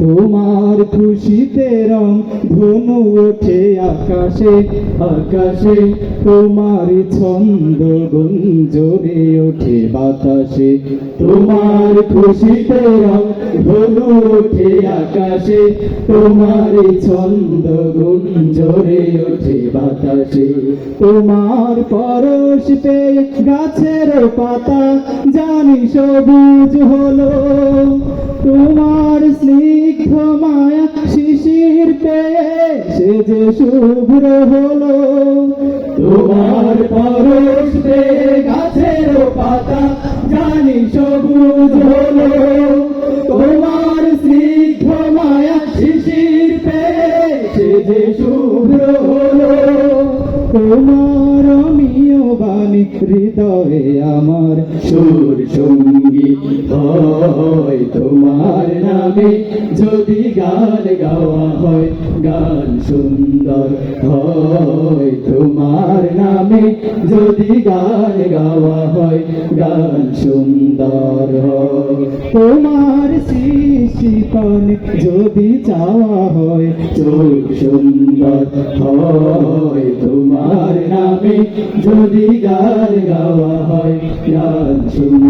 তোমার খুশিতে রং ধনু ওঠে আকাশে আকাশে। তোমার ছন্দ গুঞ্জরে ওঠে বাতাসে। তোমার খুশিতে রং ধনু ওঠে আকাশে, তোমার ছন্দ গুঞ্জরে ওঠে বাতাসে। তোমার পরশ গাছের পাতা, জানি সবুজ হলো। তোমার সে যে শুভ্র হলো। তোমার পরশ গাছের পাতা, জানি সবুজ হলো। তোমার স্নিগ্ধ মায়া শিশির পেয়ে সে যে শুভ্র হলো। তোমার অমিয় বাণী হৃদয়ে আমার সুর সঙ্গী হয় তোমার নামে। যদি গান গাওয়া হয়, গান সুন্দর হয় তোমার নামে। যদি গান গাওয়া হয়, গান সুন্দর তোমার শিশিপন যদি চাওয়া হয়, চোখ সুন্দর হয় তোমার নামে। যদি গান গাওয়া হয়, গান সুন্দর